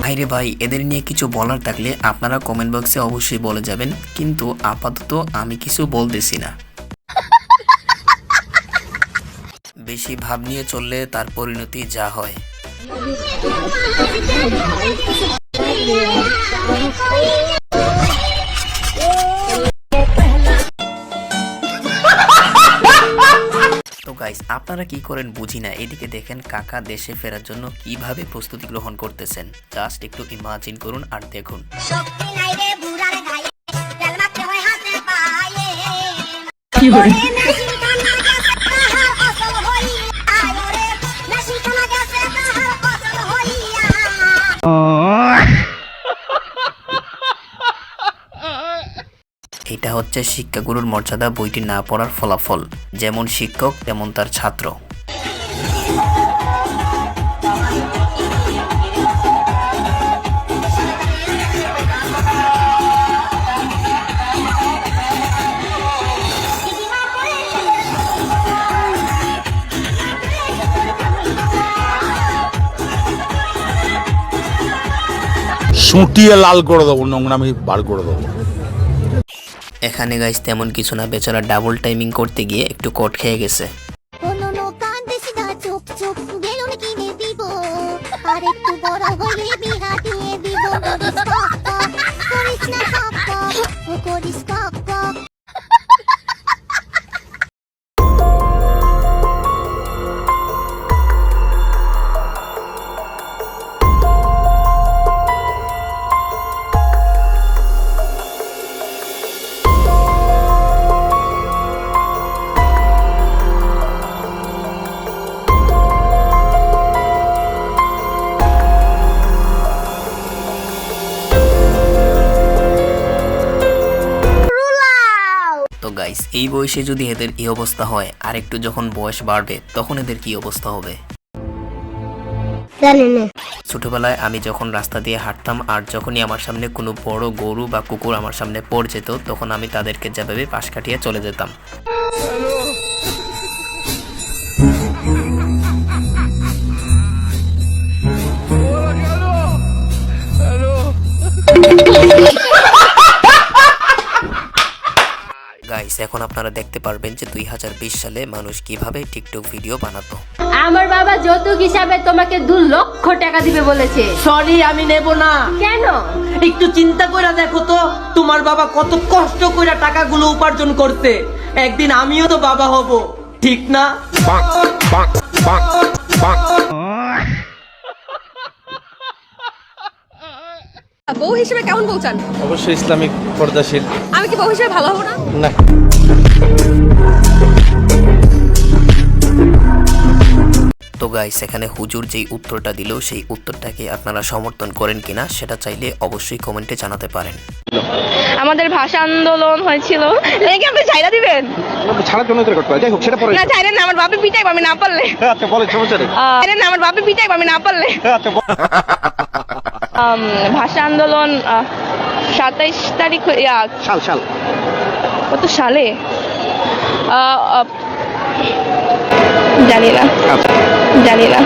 ভাইরে ভাই এদের নিয়ে কিছু বলার থাকলে আপনারা কমেন্ট বক্সে অবশ্যই বলে যাবেন কিন্তু আপাতত আমি কিছু বলতেছি না। বেশি ভাব নিয়ে চললে তার পরিণতি যা হয়। গাইস আপনারা কি করেন বুঝি না এদিকে দেখেন কাকা দেশে ফেরার জন্য কীভাবে প্রস্তুতি গ্রহণ করতেছেন। জাস্ট একটু ইমাজিন করুন আর দেখুন। শক্তি নাই রে বুড়ার গায়ে তেল মাখতে হয় হাতে পায়ে। কি এটা হচ্ছে শিক্ষাগুরুর মর্যাদা বইটি না পড়ার ফলাফল। যেমন শিক্ষক, তেমন তার ছাত্র। সুটিয়ে লাল করে দেবো, নোংরামি বার করে দেবো। এখানে গাইস তেমন কিছু না, বেচারা ডাবল টাইমিং করতে গিয়ে একটু কট খেয়ে গেছে। বড় হলে বিহা দিয়ে দিব গাইস এই বয়সে যদি এদের এই অবস্থা হয় আর একটু যখন বয়স বাড়বে তখন এদের কি অবস্থা হবে? জানি না। ছোটবেলায় আমি যখন রাস্তা দিয়ে হাঁটতাম আর যখনই আমার সামনে কোনো বড় গরু বা কুকুর আমার সামনে পড়ে যেত তখন আমি তাদেরকে যেভাবে পাশ কাটিয়ে চলে যেতাম। গাইস এখন আপনারা দেখতে পারবেন যে দুই সালে মানুষ কীভাবে টিকটক ভিডিও বানাতো। আমার বাবা যৌতুক হিসাবে তোমাকে দু লক্ষ টাকা দিবে বলেছে। সরি আমি নেব না। কেন? একটু চিন্তা করে দেখো তো তোমার বাবা কত কষ্ট করে টাকাগুলো উপার্জন করতে একদিন আমিও তো বাবা হব ঠিক না? বউ হিসেবে কেমন বউ চান? অবশ্যই ইসলামিক পর্দাশীল। আমি কি বউ হিসেবে ভালো হব না? না। তো গাইস এখানে হুজুর যেই উত্তরটা দিল সেই উত্তরটাকে আপনারা সমর্থন করেন কিনা সেটা চাইলে অবশ্যই কমেন্টে জানাতে পারেন। আমাদের ভাষা আন্দোলন হয়েছিল। লেগে আপনি ছাইরা দিবেন? ছাড়ার জন্য তো রেকর্ড করা যাই হোক সেটা পরে না ছাইরেন না আমার বাপে পিটাইব আমি না পারলে। আচ্ছা বলে সমস্যা নেই। না আমার বাপে পিটাইব আমি না পারলে। আচ্ছা বল। আম, ভাষা আন্দোলন সাতাইশ তারিখ সাল শাল কত সালে জানি না। জানি না।